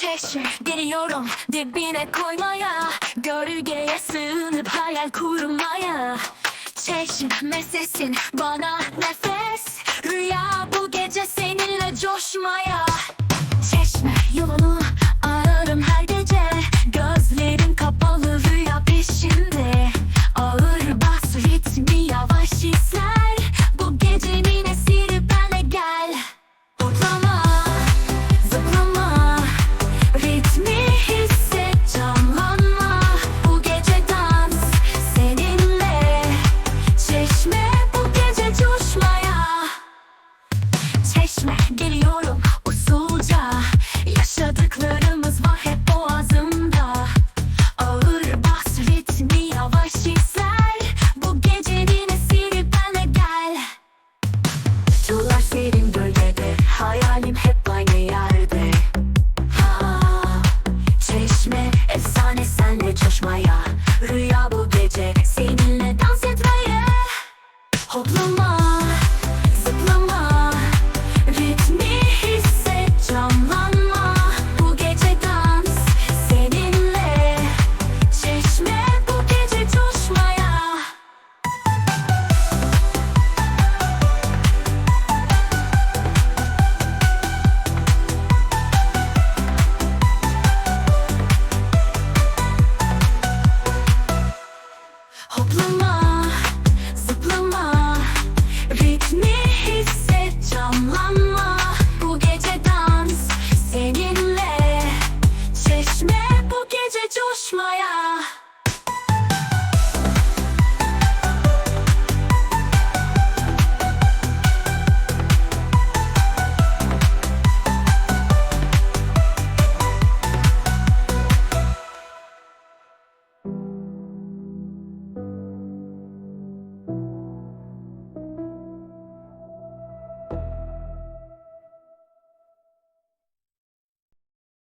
Çeşme geliyorum dibine koymaya Gölgeye sığınıp hayal kurmaya. Çeşme sesin bana nefes Rüya bu gece seninle coşmaya. Çeşme yolunu Serin bölgede Hayalim hep aynı yerde. Ha, Çeşme Efsane senle coşmaya Rüya bu gece Seninle dans etmeye. Hoplama bu gece coşmaya.